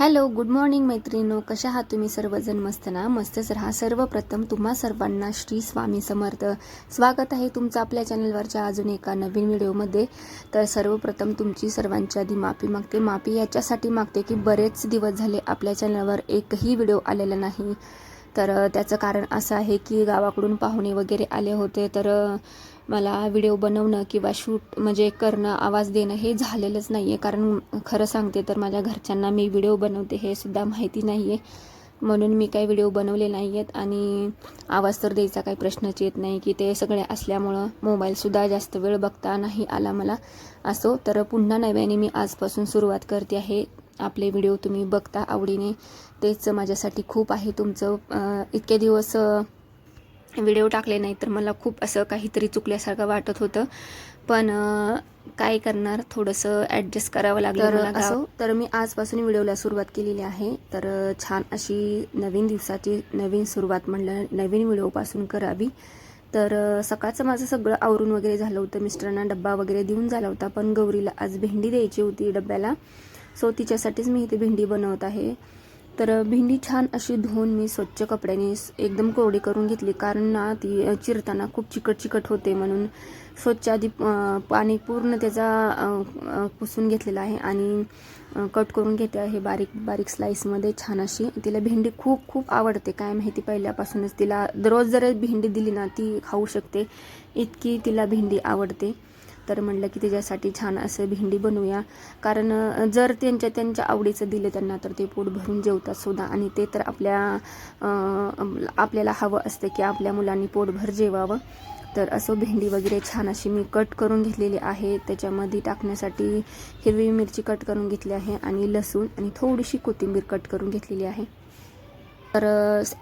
Hello good morning मैत्रिणीनो. कशा आहात तुम्ही सर्वजण? मस्त ना? मस्तच राहा सर्वप्रथम तुम्हा सर्वांना श्री स्वामी समर्थ. स्वागत आहे तुमचं आपल्या चॅनलवरच्या अजून एका नवीन व्हिडिओमध्ये. तर सर्वप्रथम तुमची सर्वांच्या आधी माफी मागते. माफी याच्यासाठी मागते की बरेच दिवस झाले आपल्या चॅनलवर एकही व्हिडिओ आलेला नाही. तर त्याचं कारण असं आहे की गावाकडून पाहुणे वगैरे आले होते. तर मला व्हिडिओ बनवणं किंवा शूट म्हणजे करणं आवाज देणं हे झालेलंच नाही आहे कारण खरं सांगते तर माझ्या घरच्यांना मी व्हिडिओ बनवते हे सुद्धा माहिती नाही आहे म्हणून मी काही व्हिडिओ बनवले नाही आहेत आणि आवाज तर द्यायचा काही प्रश्नच येत नाही की ते सगळे असल्यामुळं मोबाईलसुद्धा जास्त वेळ बघता नाही आला मला. असो तर पुन्हा नव्याने मी आजपासून सुरुवात करते आहे. आपले व्हिडिओ तुम्ही बघता आवडीने. तेच माझ्यासाठी खूप आहे. तुमचं इतके दिवस व्हिडिओ टाकले नाही तर मला खूप असं काहीतरी चुकल्यासारखं वाटत होतं. पण काय करणार? थोडंसं ॲडजस्ट करावं लागलं मला असो तर मी आजपासून व्हिडिओला सुरुवात केलेली आहे. तर छान अशी नवीन दिवसाची नवीन सुरुवात म्हणलं नवीन व्हिडिओपासून करावी. तर सकाळचं माझं सगळं आवरून वगैरे झालं होतं. मिस्टरांना डब्बा वगैरे देऊन झाला होता पण गौरीला आज भेंडी द्यायची होती डब्याला. सो तिच्यासाठीच मी इथे भेंडी बनवत आहे. तर भेंडी छान अशी धुवून मी स्वच्छ कपड्याने एकदम कोरडी करून घेतली. कारण ना ती चिरताना खूप चिकट चिकट होते म्हणून स्वच्छ आधी पाणी पूर्ण त्याचा पुसून घेतलेला आहे आणि कट करून घेते आहे बारीक बारीक स्लाईसमध्ये छान अशी. तिला भेंडी खूप खूप आवडते. काय माहिती पहिल्यापासूनच तिला दररोज जर भेंडी दिली ना ती खाऊ शकते. इतकी तिला भेंडी आवडते. तर म्हणलं की त्याच्यासाठी छान असं भेंडी बनवूया. कारण जर त्यांच्या त्यांच्या आवडीचं दिलं त्यांना तर ते पोट भरून जेवतात सुद्धा. आणि ते तर आपल्या आपल्याला हवं असतं की आपल्या मुलांनी पोटभर जेवावं. तर असं भेंडी वगैरे छान अशी मी कट करून घेतलेली आहे. त्याच्यामध्ये टाकण्यासाठी हिरवी मिरची कट करून घेतली आहे आणि लसूण आणि थोडीशी कोथिंबीर कट करून घेतलेली आहे. तर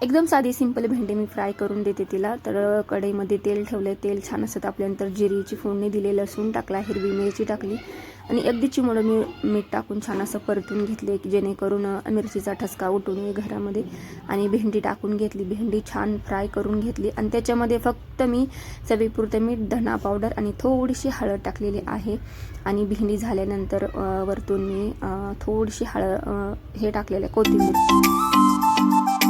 एकदम साधी सिंपल भेंडी मी फ्राय करून देते तिला. तर कढईमध्ये तेल ठेवलं तेल छान असं आपल्यानंतर जिरीची फोडणी दिली लसूण टाकला हिरवी मिरची टाकली. आणि अगदी चिमडं मी मीठ टाकून छान असं परतून घेतले की जेणेकरून मिरचीचा ठसका उठून ये घरामध्ये. आणि भेंडी टाकून घेतली. भेंडी छान फ्राय करून घेतली. आणि त्याच्यामध्ये फक्त मी चवीपुरतं मीठ धना पावडर आणि थोडीशी हळद टाकलेली आहे. आणि भेंडी झाल्यानंतर वरतून मी थोडीशी हळद हे टाकलेलं आहे कोथिंबीर. भेंडी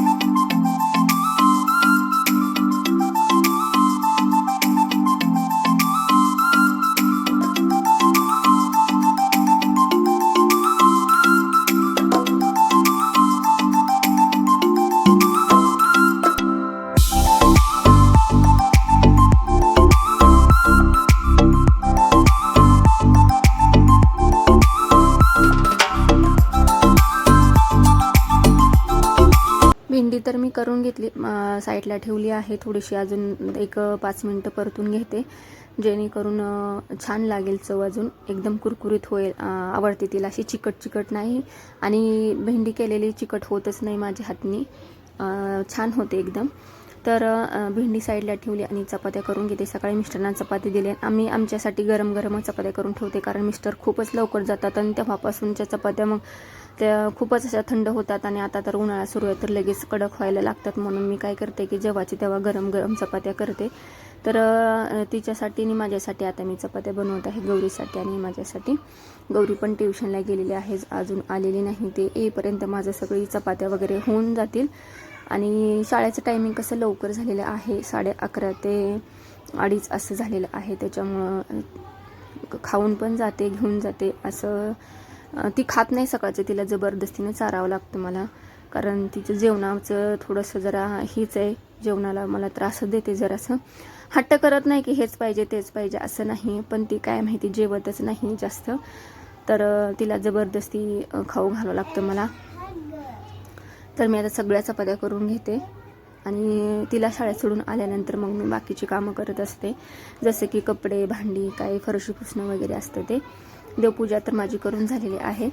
करून घेतली साईडला ठेवली आहे. थोडीशी अजून एक पाच मिनटं परतून घेते. जेणेकरून छान लागेल चव अजून. एकदम कुरकुरीत होईल आवडते तिला. अशी चिकट चिकट नाही. आणि भेंडी केलेली चिकट होतच नाही माझ्या हातनी. छान होते एकदम. तर भेंडी साईडला ठेवली आणि चपात्या करून घेते. सकाळी मिस्टरांना चपाती दिली आम्ही आमच्यासाठी गरम गरम चपात्या करून ठेवते. कारण मिस्टर खूपच लवकर जातात आणि तेव्हापासूनच्या चपात्या मग त्या खूपच अशा थंड होतात आणि आता तर उन्हाळा सुरू आहे तर लगेच कडक व्हायला लागतात म्हणून मी काय करते की जेव्हाची तेव्हा गरम गरम चपात्या करते. तर तिच्यासाठी आणि माझ्यासाठी आता मी चपात्या बनवत आहे गौरीसाठी आणि माझ्यासाठी. गौरी पण ट्युशनला गेलेली आहे अजून आलेली नाही ते येईपर्यंत माझं सगळी चपात्या वगैरे होऊन जातील. आणि शाळेचं टायमिंग कसं लवकर झालेलं आहे साडे अकरा ते अडीच असं झालेलं आहे त्याच्यामुळं खाऊन पण जाते घेऊन जाते असं ती खात नाही सकाळचं. तिला जबरदस्तीने चारावं लागतं मला. कारण तिचं जेवणाचं थोडंसं जरा हीच आहे. जेवणाला मला त्रास देते जरासं. हट्ट करत नाही की हेच पाहिजे तेच पाहिजे असं नाही. पण ती काय माहिती जेवतच नाही जास्त. तर तिला जबरदस्ती खाऊ घालावं लागतं मला. तर मी आता सगळ्या चपात्या करून घेते. आणि तिला शाळेत सोडून आल्यानंतर मग मी बाकीची कामं करत असते. जसे की कपडे भांडी काही फरशी पुसणं वगैरे असतं ते. देवपूजा तर माझी करून झालेली आहे.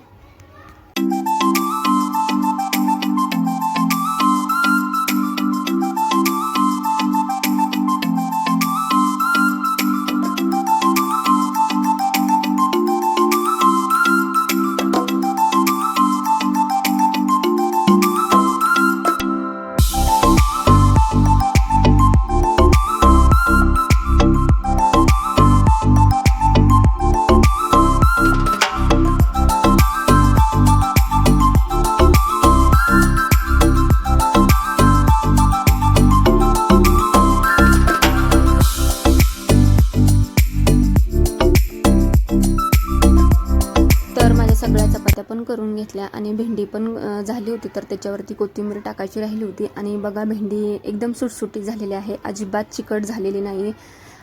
करून घेतल्या आणि भेंडी पण झाली होती. तर त्याच्यावरती कोथिंबीर टाकायची राहिली होती. आणि बघा भेंडी एकदम सुटसुटीत झालेली आहे. अजिबात चिकट झालेली नाही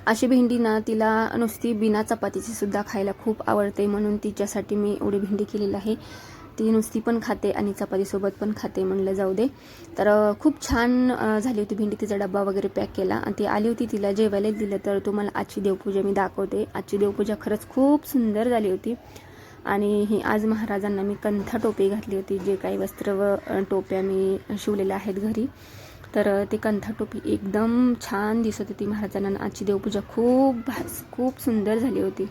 अशी भेंडी ना तिला नुसती बिना चपातीची सुद्धा खायला खूप आवडते. म्हणून तिच्यासाठी मी एवढी भेंडी केलेली आहे. ती नुसती पण खाते आणि चपातीसोबत पण खाते म्हणलं जाऊ दे. तर खूप छान झाली होती भेंडी. तिचा डब्बा वगैरे पॅक केला आणि ती आली होती तिला जेवायला दिलं. तर तुम्हाला आजची देवपूजा मी दाखवते. आजची देवपूजा खरंच खूप सुंदर झाली होती. आणि ही आज महाराजांना मी कंथा टोपी घातली होती जे काही वस्त्र व टोप्या मी शिवलेल्या आहेत घरी. तर ती कंथा टोपी एकदम छान दिसत होती महाराजांना आजची देवपूजा खूप भास खूप सुंदर झाली होती.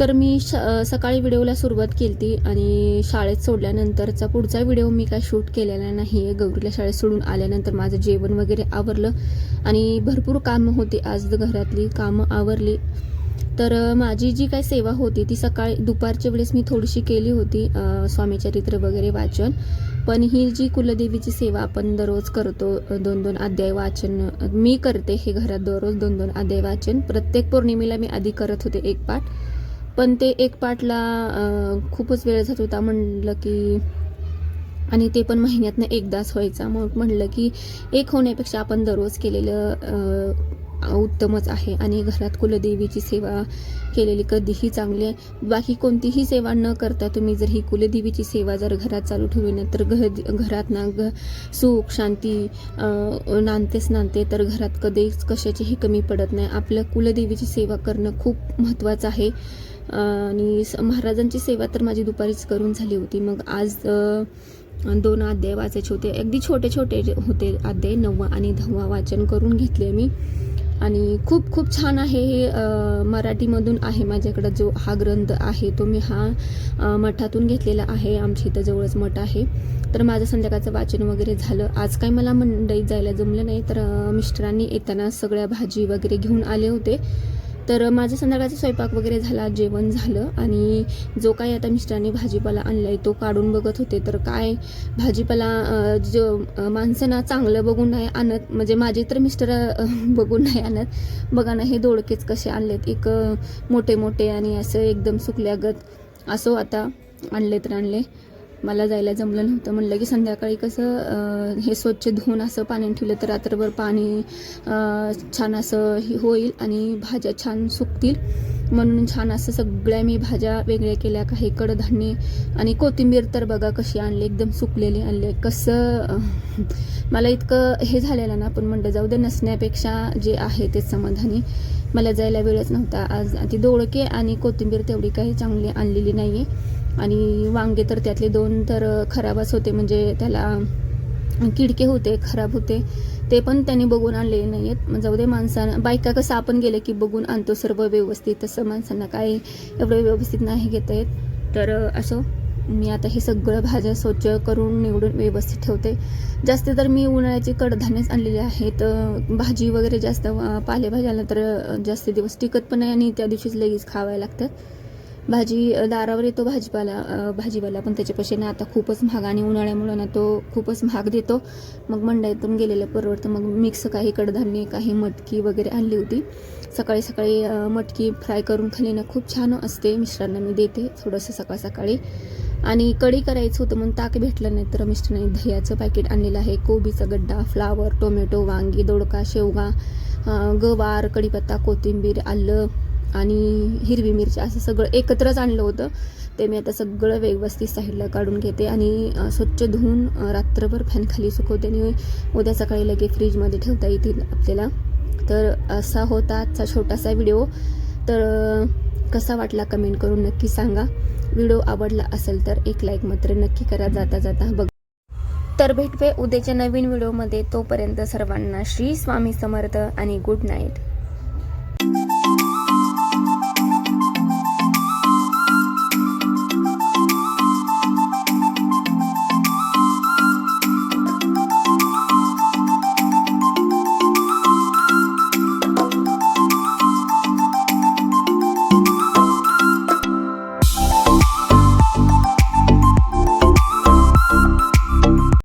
तर मी श सकाळी व्हिडिओला सुरुवात केली ती आणि शाळेत सोडल्यानंतरचा पुढचा व्हिडिओ मी काय शूट केलेला नाही आहे. गौरीला शाळेत सोडून आल्यानंतर माझं जेवण वगैरे आवरलं आणि भरपूर कामं होती आज घरातली. कामं आवरली. तर माझी जी काही सेवा होती ती सकाळी दुपारच्या वेळेस मी थोडीशी केली होती स्वामीचरित्र वगैरे वाचन. पण ही जी कुलदेवीची सेवा आपण दररोज करतो दोन दोन अध्याय वाचन मी करते हे घरात दररोज दोन दोन अध्याय वाचन. प्रत्येक पौर्णिमेला मी आधी करत होते एक पाठ. पण ते एक पाठला खूपच वेळ जात होता. म्हणलं की आणि ते पण महिन्यातनं एकदाच व्हायचा. मग म्हणलं की एक होण्यापेक्षा आपण दररोज केलेलं उत्तमच आहे. आणि घरात कुलदेवीची सेवा केलेली कधीही चांगली आहे. बाकी कोणतीही सेवा न करता तुम्ही जर ही कुलदेवीची सेवा जर घरात चालू ठेवली ना तर घर घरात ना घ सुख शांती नांदतेच नांदते. तर घरात कधीच कशाचीही कमी पडत नाही. आपल्या कुलदेवीची सेवा करणं खूप महत्त्वाचं आहे. आणि स- महाराजांची सेवा तर माझी दुपारीच करून झाली होती. मग आज दोन अध्याय वाचायचे होते. अगदी छोटे छोटे जे होते अध्याय नववा आणि दहावा वाचन करून घेतले मी. आणि खूप खूप छान आहे हे मराठीमधून आहे माझ्याकडं जो हा ग्रंथ आहे तो मी हा मठातून घेतलेला आहे. आमच्या इथं जवळच मठ आहे. तर माझं संध्याकाळचं वाचन वगैरे झालं. आज काही मला मंडईत जायला जमलं नाही तर मिस्टरांनी येताना सगळ्या भाजी वगैरे घेऊन आले होते. तर माझं संध्याकाळचा स्वयंपाक वगैरे झाला जेवण झालं आणि जो काही आता मिस्टरांनी भाजीपाला आणला आहे तो काढून बघत होते. तर काय भाजीपाला जो माणसं ना चांगलं बघून नाही आणत म्हणजे माझे तर मिस्टर बघून नाही आणत. बघा ना हे दोडकेच कसे आणलेत. एक मोठे मोठे आणि असं एकदम सुकल्यागत असो आता आणले तर आणले. मला जायला जमलं नव्हतं. म्हणलं की संध्याकाळी कसं हे स्वच्छ धुवून असं पाण्यात ठेवलं तर रात्रभर पाणी छान असं हे होईल आणि भाज्या छान सुकतील. म्हणून छान असं सगळ्या मी भाज्या वेगळ्या केल्या काही कडधान्य आणि कोथिंबीर तर बघा कशी आणली एकदम सुकलेली आणली. कसं मला इतकं हे झालेलं ना पण म्हणलं जाऊ दे नसण्यापेक्षा जे आहे ते समाधानी. मला जायला वेळच नव्हता. आज ती दोडके आणि कोथिंबीर तेवढी काही चांगली आणलेली नाही आहे आणि वांगे तर त्यातले दोन तर खराबच होते म्हणजे त्याला किडके होते खराब होते. ते पण त्यांनी बघून आणलेले नाही आहेत जाऊ दे माणसानं. बायका कसं आपण गेले की बघून आणतो सर्व व्यवस्थित. तसं माणसांना काय एवढं व्यवस्थित नाही घेता येत. तर असो मी आता हे सगळं भाज्या स्वच्छ करून निवडून व्यवस्थित ठेवते. जास्त तर मी उन्हाळ्याची कडधान्यच आणलेली आहेत. भाजी वगैरे जास्त पालेभाज्याला तर जास्त दिवस टिकत पण नाही आणि त्या दिवशीच लगेच खावायला लागतात. भाजी दारावर येतो भाजीपाला भाजीवाला पण त्याच्यापाशी ना आता खूपच महाग आणि उन्हाळ्यामुळं ना तो खूपच महाग देतो. मग मंडईतून गेलेलं परवडतं. मग मिक्स काही कडधान्य काही मटकी वगैरे आणली होती. सकाळी सकाळी मटकी फ्राय करून खाली ना खूप छान असते मिस्टरांना मी देते थोडंसं सकाळ सकाळी. आणि कढी करायचं होतं म्हणून ताक भेटलं नाही तर मिस्टरांनी दह्याचं पॅकेट आणलेलं आहे. कोबीचा गड्डा फ्लावर टोमॅटो वांगी दोडका शेवगा गवार कढीपत्ता कोथिंबीर आलं आणि हिरवी मिरची असं सगळं एकत्रच आणलं होतं. ते मी आता सगळं व्यवस्थित साईडला काढून घेते आणि स्वच्छ धुवून रात्रभर फॅन खाली सुकवते आणि उद्या सकाळी लगे फ्रीजमध्ये ठेवता येतील आपल्याला. तर असा होता आजचा छोटासा व्हिडिओ. तर कसा वाटला कमेंट करून नक्की सांगा. व्हिडिओ आवडला असेल तर एक लाईक मात्र नक्की करा. जाता जाता बघ. तर भेटवे उद्याच्या नवीन व्हिडिओमध्ये. तोपर्यंत सर्वांना श्री स्वामी समर्थ आणि गुड नाईट.